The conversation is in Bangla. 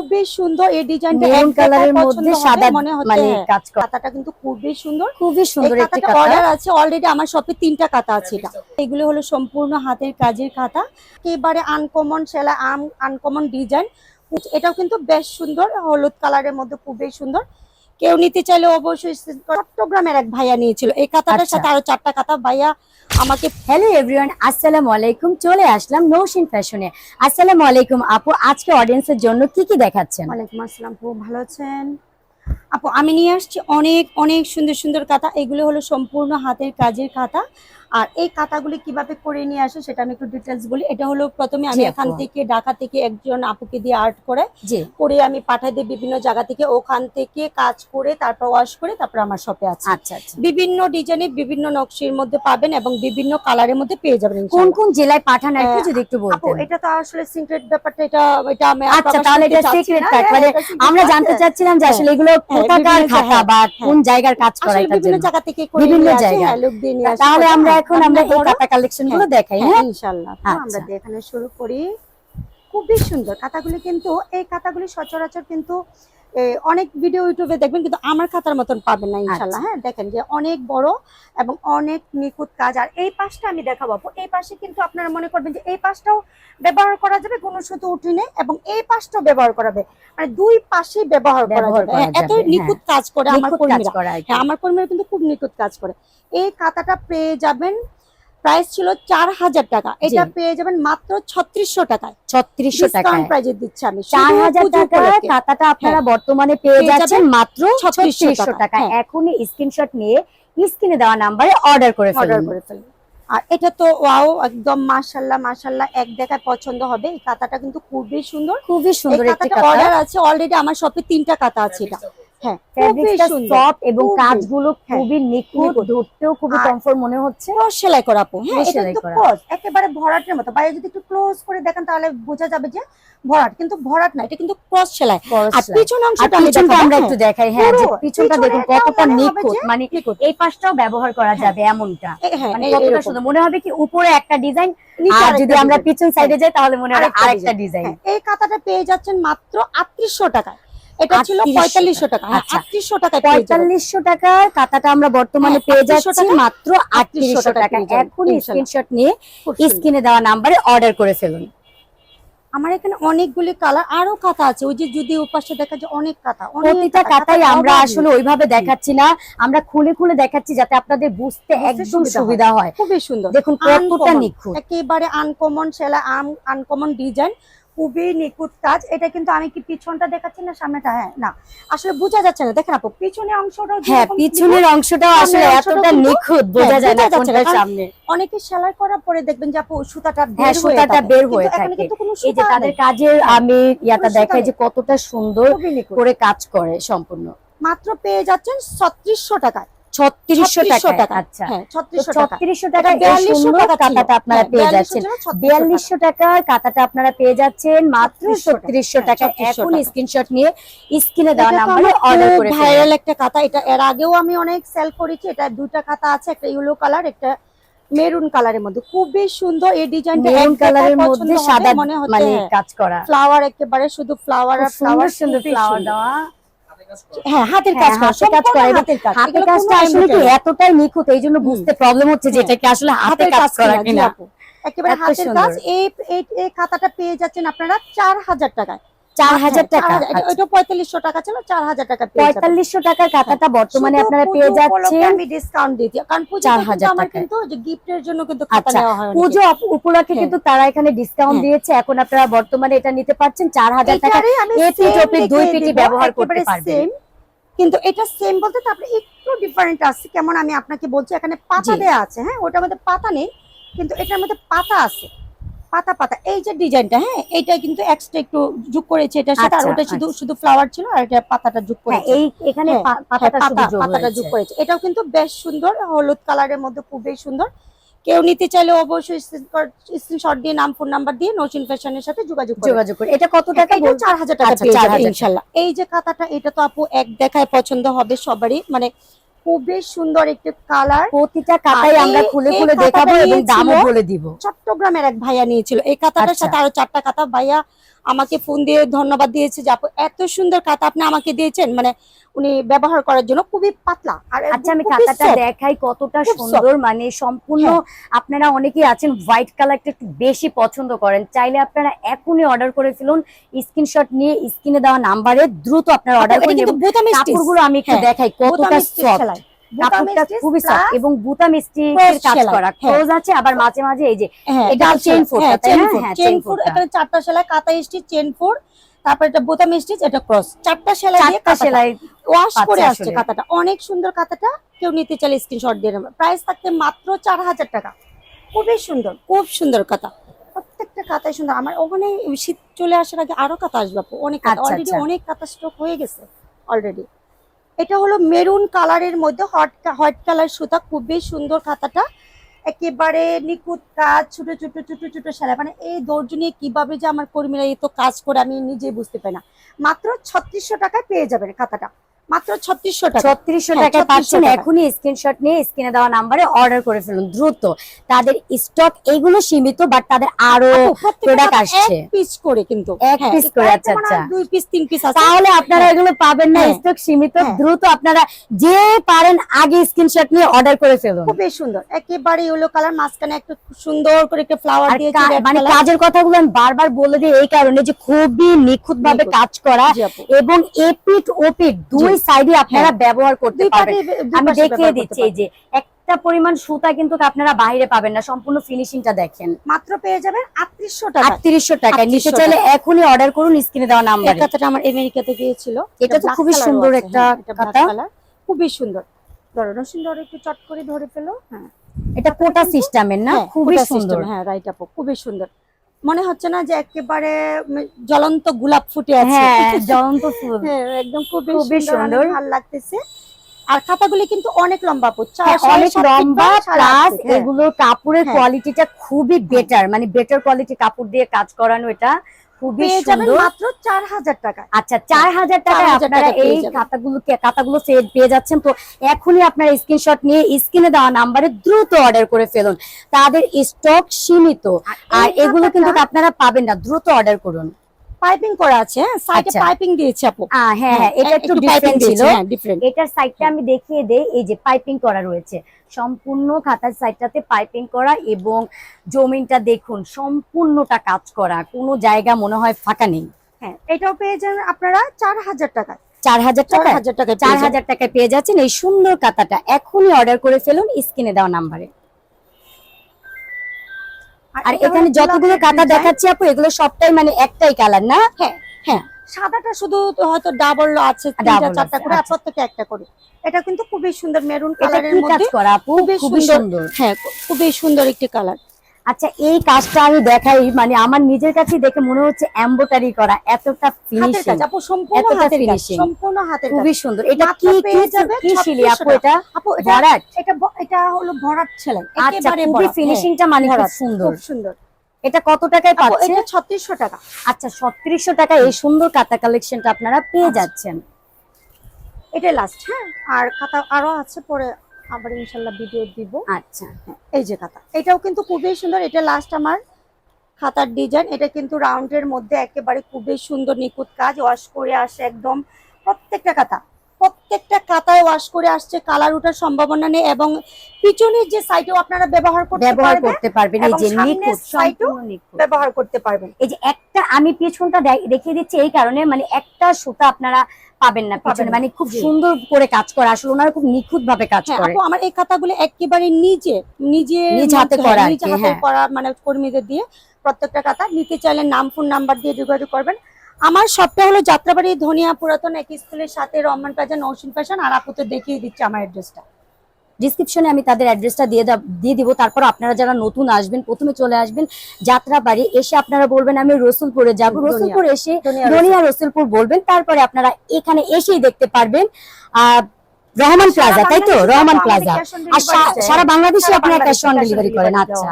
খুবই সুন্দর এই ডিজাইনটা কালারের মধ্যে সাদা মনে। কাজ করা। কিন্তু খুবই সুন্দর। খুবই সুন্দর একটি অর্ডার আছে অলরেডি আমার শপে তিনটা খাতা আছে এটা। এগুলো হলো সম্পূর্ণ হাতের কাজের খাতা এবারে আনকমন সেলা আম আনকমন ডিজাইন এটাও কিন্তু বেশ সুন্দর হলুদ কালারের মধ্যে খুবই সুন্দর। কেউ নিতে চাইলে অবশ্যই চট্টগ্রামের এক ভাইয়া নিয়েছিল। এই খাতাটার আচ্ছা। সাথে আরও চারটা কাতা ভাইয়া আমাকে হ্যালো এভরিওয়ান আসসালামু আলাইকুম চলে আসলাম নৌশিন ফ্যাশনে আসসালামু আলাইকুম আপু আজকে অডিয়েন্সের জন্য কি কি দেখাচ্ছেন? ওয়ালাইকুম আসসালাম খুব ভালো আছেন? আপু আমি নিয়ে আসছি অনেক অনেক সুন্দর সুন্দর কাতা এগুলো হলো সম্পূর্ণ হাতের কাজের খাতা। আর এই খাতাগুলি কীভাবে করে নিয়ে আসে সেটা আমি একটু ডিটেলস বলি। এটা হলো প্রথমে আমি এখান থেকে ঢাকা থেকে একজন আপুকে দিয়ে আর্ট করে করে আমি পাঠাই দিই বিভিন্ন জায়গা থেকে। ওখান থেকে কাজ করে তারপর ওয়াশ করে তারপর আমার শপে আছে। আচ্ছা আচ্ছা। বিভিন্ন ডিজাইনে বিভিন্ন নকশির মধ্যে পাবেন এবং বিভিন্ন কালারের মধ্যে পেয়ে যাবেন কোন কোন জেলায় পাঠান একটু হ্যাঁ, যদি একটু বলতেন। এটা তো আসলে সিক্রেট ব্যাপারটা এটা এটা আমি আচ্ছা তাহলে এটা সিক্রেট হ্যাঁ, মানে আমরা জানতে চাচ্ছিলাম যে আসলে এগুলো হ্যাঁ, কোথাকার খাতা বা হ্যাঁ। কোন জায়গার কাজ করা এটার বিভিন্ন জায়গা থেকে করে বিভিন্ন হ্যাঁ, আসি। তাহলে আমরা এখন আমরা এই কাঁথা কালেকশনগুলো দেখাই হ্যাঁ, হ্যাঁ? ইনশাআল্লাহ তো আচ্ছা। আমরা এখানে শুরু করি। খুবই সুন্দর। খাতাগুলি কিন্তু এই কাঁথাগুলি সচরাচর কিন্তু অনেক ভিডিও ইউটিউবে দেখবেন কিন্তু আমার খাতার মতন পাবেন না ইনশাল্লাহ। আচ্ছা। হ্যাঁ দেখেন যে অনেক বড় এবং অনেক নিখুঁত কাজ। আর এই পাশটা আমি দেখাবো। এই পাশে কিন্তু আপনারা মনে করবেন যে এই পাশটাও ব্যবহার করা যাবে কোনো শুধু উঠিনে এবং এই পাশটাও ব্যবহার করা যাবে। মানে দুই পাশে ব্যবহার করা যাবে। হ্যাঁ, এত নিখুঁত কাজ করে আমার কর্মীরা। হ্যাঁ আমার কর্মীরা কিন্তু খুব নিখুঁত কাজ করে। এই খাতাটা পেয়ে যাবেন প্রাইস ছিল চার হাজার টাকা এটা পেয়ে যাবেন মাত্র ছত্রিশশো টাকায়। ছত্রিশশো ডিসকাউন্ট প্রাইজে দিচ্ছি আমি। চার হাজার উপলক্ষে। খাতাটা আপনারা হ্যাঁ। বর্তমানে পেয়ে যাচ্ছেন মাত্র ছত্রিশশো টাকা। টাকা হ্যাঁ। এখনই স্ক্রিনশট নিয়ে স্ক্রিনে দেওয়া নাম্বারে অর্ডার করে অর্ডার করে ফেলুন। আর এটা তো ওয়াও একদম মাশাল্লাহ মাশাল্লাহ এক দেখায় পছন্দ হবে। এই খাতাটা কিন্তু খুবই সুন্দর। খুবই সুন্দর অর্ডার আছে অলরেডি আমার শপে তিনটা খাতা আছে এটা। হ্যাঁ সফট এবং কাজগুলো হ্যাঁ, খুবই নিখুঁত নিখুঁত। ধরতেও খুবই কমফোর্ট মনে হচ্ছে। ক্রস সেলাই করা আপু। হ্যাঁ এটা। ক্রস একেবারে ভরাটের মতো। বাইরে যদি একটু ক্লোজ করে দেখেন তাহলে বোঝা যাবে যে ভরাট কিন্তু ভরাট না এটা কিন্তু ক্রস সেলাই। আর পিছন অংশটা পিছনটা আমরা হ্যাঁ। একটু দেখাই। হ্যাঁ যে পিছনটা দেখুন কতটা নিখুঁত। মানে এই পাশটাও ব্যবহার করা। যাবে এমনটা। মানে কতটা সুন্দর। মনে হবে কি উপরে একটা ডিজাইন আর যদি আমরা পিছন সাইডে যাই তাহলে মনে হবে আরেকটা ডিজাইন এই খাতাটা পেয়ে যাচ্ছেন মাত্র আটত্রিশশো টাকায়। এটা ছিল 3800 পঁয়তাল্লিশশো টাকা। হ্যাঁ আচ্ছা। আটত্রিশশো টাকায় পঁয়তাল্লিশশো টাকার আমরা বর্তমানে হ্যাঁ, পেয়ে যাচ্ছি মাত্র আটত্রিশশো 3800 টাকা ইনশাল্লাহ। স্ক্রিনশট নিয়ে স্ক্রিনে দেওয়া নাম্বারে অর্ডার করে ফেলুন। আমার এখানে অনেকগুলি কালার আরও খাতা আছে। ওই যে যদি ওপাশে দেখা যায় অনেক অনেক প্রতিটা কাতাই আমরা আসলে ওইভাবে দেখাচ্ছি না। আমরা খুলে খুলে দেখাচ্ছি যাতে আপনাদের বুঝতে একদম সুবিধা হয়। খুবই সুন্দর। দেখুন কতটা নিখুঁত। একেবারে আনকমন সেলা আনকমন ডিজাইন খুবই নিখুঁত কাজ। এটা কিন্তু আমি কি পিছনটা দেখাচ্ছি না সামনেটা? হ্যাঁ না। আসলে বোঝা যাচ্ছে না। দেখেন আপু পিছনের অংশটাও হ্যাঁ পিছনের অংশটাও আসলে এতটা নিখুঁত। বোঝা হ্যাঁ, যায় না বোঝা যাচ্ছে না, কারণ সামনে। অনেকে সেলাই করার পরে দেখবেন যে আপু সুতাটা হ্যাঁ, হয়ে সুতাটা বের হয়ে থাকে। কিন্তু কোনো এই যে তাদের। কাজের আমি ইয়াটা দেখাই যে কতটা সুন্দর করে কাজ করে সম্পূর্ণ। মাত্র পেয়ে যাচ্ছেন ছত্রিশশো টাকায়। ছত্রিশশো 3600 টাকা। আচ্ছা। হ্যাঁ ছত্রিশশো টাকা। ছত্রিশশো টাকা এই 4200 সুন্দর টাকা আপনারা হ্যাঁ, পেয়ে যাচ্ছেন। বিয়াল্লিশশো টাকার কাতাটা আপনারা পেয়ে যাচ্ছেন। মাত্র ছত্রিশশো টাকা। হ্যাঁ, 3600 এখন স্ক্রিনশট নিয়ে স্ক্রিনে দেওয়া নাম্বারে অর্ডার করে ভাইরাল একটা এটা এর আগেও আমি অনেক সেল করেছি। এটা খাতা আছে একটা ইয়েলো কালার একটা মেরুন কালারের মধ্যে। খুবই সুন্দর এই ডিজাইনটা মেরুন কালারের মধ্যে সাদা মনে হচ্ছে মানে কাজ করা। ফ্লাওয়ার একেবারে শুধু ফ্লাওয়ার আর ফ্লাওয়ার সুন্দর সুন্দর ফ্লাওয়ার দেওয়া। হ্যাঁ হাতের হ্যাঁ, কাজ করা কাজ করা হাতের কাজ হাতের কাজটা আসলে কি এতটাই নিখুঁত এই জন্য বুঝতে প্রবলেম হচ্ছে যে হ্যাঁ। এটা কি আসলে হাতে কাজ করা কিনা। একেবারে হাতের। কাজ এই খাতাটা পেয়ে যাচ্ছেন আপনারা চার হাজার টাকায় চার হাজার হ্যাঁ, টাকা এটা- এটা পঁয়তাল্লিশশো টাকা ছিল চার হাজার টাকা পঁয়তাল্লিশশো টাকার খাতাটা বর্তমানে আপনারা পেয়ে উপলক্ষে যাচ্ছেন আমি ডিসকাউন্ট দিতে কারণ পুজো 4000 আমার কিন্তু যে গিফটের জন্য কিন্তু আচ্ছা, হয় অনেকের। পুজো উপলক্ষে হ্যাঁ। কিন্তু তারা এখানে ডিসকাউন্ট হ্যাঁ। দিয়েছে। এখন আপনারা বর্তমানে এটা নিতে পারছেন চার হাজার টাকা। দুই দিব, ব্যবহার করতে পারবেন। কিন্তু এটা সেম বলতে তারপরে একটু ডিফারেন্ট আছে। কেমন আমি আপনাকে বলছি এখানে পাতা। দেয়া আছে। হ্যাঁ ওটার মধ্যে পাতা নেই কিন্তু এটার মধ্যে পাতা আছে। পাতা পাতা এই যে ডিজাইনটা হ্যাঁ এইটা কিন্তু এক্সট্রা একটু যোগ করেছে এটার সাথে আর আচ্ছা, ওটা শুধু আচ্ছা। শুধু ফ্লাওয়ার ছিল আর এটা পাতাটা যোগ হ্যাঁ করেছে। এই এখানে হ্যাঁ, পাতাটা হ্যাঁ, শুধু যোগ পাতাটা যোগ করেছে। এটাও কিন্তু বেশ সুন্দর হলুদ কালারের মধ্যে খুবই সুন্দর। কেউ নিতে চাইলে অবশ্যই স্ক্রিনশট দিয়ে নাম ফোন নাম্বার দিয়ে নৌচিন ফ্যাশনের সাথে যোগাযোগ যোগাযোগ করে। এটা কত টাকা এটা চার হাজার টাকা আচ্ছা, পেয়ে 4000 যাবে টাকা। ইনশাল্লাহ। এই যে খাতাটা এটা তো আপু এক দেখায় পছন্দ হবে সবারই মানে খুবই সুন্দর একটি কালার প্রতিটা কাতাই আমরা খুলে খুলে দেখাবো এবং দামও বলে দিব। চট্টগ্রামের এক ভাইয়া নিয়েছিল। এই খাতাটার আচ্ছা। সাথে আরও চারটা খাতা। ভাইয়া আমাকে ফোন দিয়ে ধন্যবাদ দিয়েছে যে আপু এত সুন্দর কাঁথা আপনি আমাকে দিয়েছেন। মানে উনি ব্যবহার করার জন্য খুবই পাতলা। আর আচ্ছা আমি কাঁথাটা দেখাই কতটা সুন্দর মানে সম্পূর্ণ হ্যাঁ। আপনারা অনেকেই আছেন হোয়াইট কালারটা একটু বেশি পছন্দ করেন। চাইলে আপনারা এখনই অর্ডার করে ফেলুন। স্ক্রিনশট নিয়ে স্ক্রিনে দেওয়া নাম্বারে দ্রুত আপনারা অর্ডার বোতাম স্টিচ কাপড়গুলো আমি একটু হ্যাঁ, দেখাই কতটা সফট কাপড়টা স্টিচ খুবই সফট এবং বুতাম স্টিচের কাজ করা। হ্যাঁ। ক্লোজ আছে আবার মাঝে মাঝে এই যে এটা four হ্যাঁ, হ্যাঁ, চারটা সেলাই স্টিচ চেন ফোর তারপর এটা বোতাম স্টিচ এটা ক্রস চারটা সেলাই দিয়ে সেলাই ওয়াশ করে আসছে। কাতাটা অনেক সুন্দর কাতাটা কেউ নিতে চাইলে স্ক্রিনশট দিয়ে নেবে। প্রাইস থাকতে মাত্র চার হাজার টাকা। খুবই সুন্দর খুব সুন্দর কাতা প্রত্যেকটা কাতাই সুন্দর। আমার ওখানে শীত চলে আসার আগে আরও কাতা আসবে অনেক কাতা আচ্ছা, অলরেডি আচ্ছা। অনেক কাতা স্টক হয়ে গেছে অলরেডি এটা হলো মেরুন কালারের মধ্যে হট হোয়াইট কালার সুতা, খুবই সুন্দর খাতাটা। একেবারে নিখুঁত কাজ, ছোট ছোট ছোট ছোট সেলাই। মানে এই দর্জ নিয়ে কীভাবে যে আমার কর্মীরা এত কাজ করে আমি নিজেই বুঝতে পারি না। মাত্র ছত্রিশশো টাকায় পেয়ে যাবেন খাতাটা। মাত্র ছত্রিশশো টাকা ছত্রিশশো হ্যাঁ, টাকায় পাচ্ছেন এখনই স্ক্রিনশট নিয়ে স্ক্রিনে দেওয়া নাম্বারে অর্ডার করে ফেলুন দ্রুত তাদের স্টক এইগুলো সীমিত বাট তাদের আরও product খাতা আসছে। পিস করে কিন্তু এক হ্যাঁ, piece এই করে, আচ্ছা, আচ্ছা। দুই পিস তিন পিস আছে তাহলে আপনারা এগুলো পাবেন না হ্যাঁ। স্টক সীমিত হ্যাঁ। দ্রুত আপনারা যে পারেন আগে স্ক্রিনশট নিয়ে অর্ডার করে ফেলুন খুবই সুন্দর একেবারে ইয়েলো কালার মাঝখানে একটু সুন্দর করে একটা ফ্লাওয়ার red মানে। কাজের কথাগুলো আমি বারবার বলে দিই এই কারণে যে খুবই নিখুঁত ভাবে কাজ করা। এবং এপিট ওপিট দুই সাইডে আপনারা ব্যবহার করতে পারবেন। আমি দেখিয়ে দিচ্ছি এই যে একটা পরিমাণ সুতা কিন্তু আপনারা বাইরে পাবেন না সম্পূর্ণ ফিনিশিংটা দেখেন। মাত্র পেয়ে যাবেন আটত্রিশশো টাকা আটত্রিশশো টাকায়। নিতে চাইলে এখনই অর্ডার করুন স্ক্রিনে দেওয়া নাম্বারে। কাঁথাটা আমার আমেরিকাতে গিয়েছিল। এটা তো black খুবই সুন্দর একটা হ্যাঁ, কাঁথা। খুবই সুন্দর। ধরো রসুন ধরে একটু চট করে ধরে ফেলো। হ্যাঁ। এটা কোটা সিস্টেমের না? হ্যাঁ, খুবই সুন্দর। হ্যাঁ রাইট আপু খুবই সুন্দর। মনে হচ্ছে না যে একেবারে জ্বলন্ত গোলাপ ফুটে আছে হ্যাঁ জ্বলন্ত ফুল হ্যাঁ একদম খুবই সুন্দর। ভালো লাগতেছে আর খাতাগুলি কিন্তু অনেক লম্বা চার হ্যাঁ, অনেক লম্বা প্লাস। এগুলোর কাপড়ের। কোয়ালিটিটা খুবই বেটার মানে বেটার কোয়ালিটি কাপড় দিয়ে কাজ করানো এটা খুবই সুন্দর। মাত্র চার হাজার টাকা আচ্ছা চার হাজার টাকায় আপনারা এই খাতাগুলো খাতাগুলো পেয়ে- পেয়ে যাচ্ছেন। তো এখনই আপনারা স্ক্রিনশট নিয়ে স্ক্রিনে দেওয়া নাম্বারে দ্রুত অর্ডার করে ফেলুন। তাদের স্টক সীমিত। আর এগুলো কিন্তু আপনারা পাবেন না। দ্রুত অর্ডার করুন। পাইপিং করা আছে সাইডে আচ্ছা। পাইপিং দিয়েছে আপু। হ্যাঁ হ্যাঁ এটা একটু ডিফারেন্ট ছিল। ডিফারেন্ট এটার সাইডটা আমি দেখিয়ে দেই এই যে পাইপিং করা রয়েছে। সম্পূর্ণ খাতার সাইডটাতে পাইপিং করা এবং জমিনটা দেখুন সম্পূর্ণটা কাজ করা। কোনো জায়গা মনে হয় ফাঁকা নেই। হ্যাঁ এটাও পেয়ে যাবেন আপনারা চার হাজার টাকায়। চার হাজার চার টাকা হাজার টাকায় চার। হাজার টাকায় পেয়ে যাচ্ছেন এই সুন্দর কাতাটা এখনই অর্ডার করে ফেলুন স্ক্রিনে দেওয়া নাম্বারে আর এখানে যতগুলো কাঁথা দেখাচ্ছি আপু এগুলো সবটাই মানে একটাই কালার না? হ্যাঁ। হ্যাঁ। সাদাটা শুধু হয়তো ডাবল আছে তিনটা চারটা করে আর আচ্ছা। একটা করে। এটা কিন্তু খুবই সুন্দর মেরুন কালারের মধ্যে করা আপু? খুবই। সুন্দর। হ্যাঁ খুবই সুন্দর একটি কালার আচ্ছা এই কাজটা আমি দেখাই মানে আমার নিজের কাছে দেখে মনে হচ্ছে এমব্রয়ডারি করা এতটা ফিনিশিং কাজ আপু সম্পূর্ণ এতটা হাতের কাজ সম্পূর্ণ হাতের কাজ। খুবই সুন্দর। এটা কি পেয়ে যাবে কি শিলি আপু এটা? আপু এটা ভরাট? এটা এটা হলো ভরাট সেলাই আচ্ছা একেবারে খুবই ফিনিশিংটা মানে হ্যাঁ, খুব সুন্দর। খুব সুন্দর। এটা কত টাকায় আপু, পাচ্ছে? এটা ছত্রিশশো টাকা। আচ্ছা সত্রিশশো টাকা এই সুন্দর কাতা কালেকশনটা আপনারা পেয়ে আচ্ছা। যাচ্ছেন। এটা লাস্ট হ্যাঁ আর খাতা আরও আছে পরে আবার ইনশাল্লাহ ভিডিও দিব। আচ্ছা হ্যাঁ, এই যে খাতা। এটাও কিন্তু খুবই সুন্দর। এটা লাস্ট আমার খাতার ডিজাইন এটা কিন্তু রাউন্ডের মধ্যে একেবারে খুবই সুন্দর নিখুঁত কাজ। ওয়াশ করে আসে একদম প্রত্যেকটা খাতা। প্রত্যেকটা কাতায় ওয়াশ করে আসছে কালার ওঠার সম্ভাবনা নেই এবং পিছনের যে সাইটেও আপনারা ব্যবহার করতে ব্যবহার পারবেন করতে পারবেন এই যে নিখুঁত ব্যবহার করতে পারবেন। এই যে একটা আমি পেছনটা দেখিয়ে দিচ্ছি এই কারণে মানে একটা সুতা আপনারা পাবেন না পিছনে মানে খুব সুন্দর করে কাজ করে আসলে ওনারা খুব নিখুঁত ভাবে কাজ হ্যাঁ করে। আমার এই খাতাগুলো একেবারে নিজে নিজে নিজ হাতে করা নিজে হাতে হ্যাঁ। করা মানে কর্মীদের দিয়ে প্রত্যেকটা খাতা নিতে চাইলে নাম ফোন নাম্বার দিয়ে যোগাযোগ করবেন। আমার সবটা হলো যাত্রাবাড়ি ধনিয়া পুরাতন এক স্কুলের সাথে রহমান প্লাজা নৌসিন ফ্যাশন আর আপুতে দেখিয়ে দিচ্ছে আমার অ্যাড্রেসটা। ডিসক্রিপশনে আমি তাদের অ্যাড্রেসটা দিয়ে দিয়ে দিব। তারপর আপনারা যারা নতুন আসবেন প্রথমে চলে আসবেন যাত্রাবাড়ি এসে আপনারা বলবেন আমি রসুলপুরে যাব। রসুলপুর এসে ধনিয়া ধনিয়া রসুলপুর বলবেন। তারপরে আপনারা এখানে এসেই দেখতে পারবেন আহ রহমান প্লাজা তাই তো? রহমান প্লাজা। আর সারা বাংলাদেশে আপনারা ক্যাশ অন ডেলিভারি করেন আচ্ছা।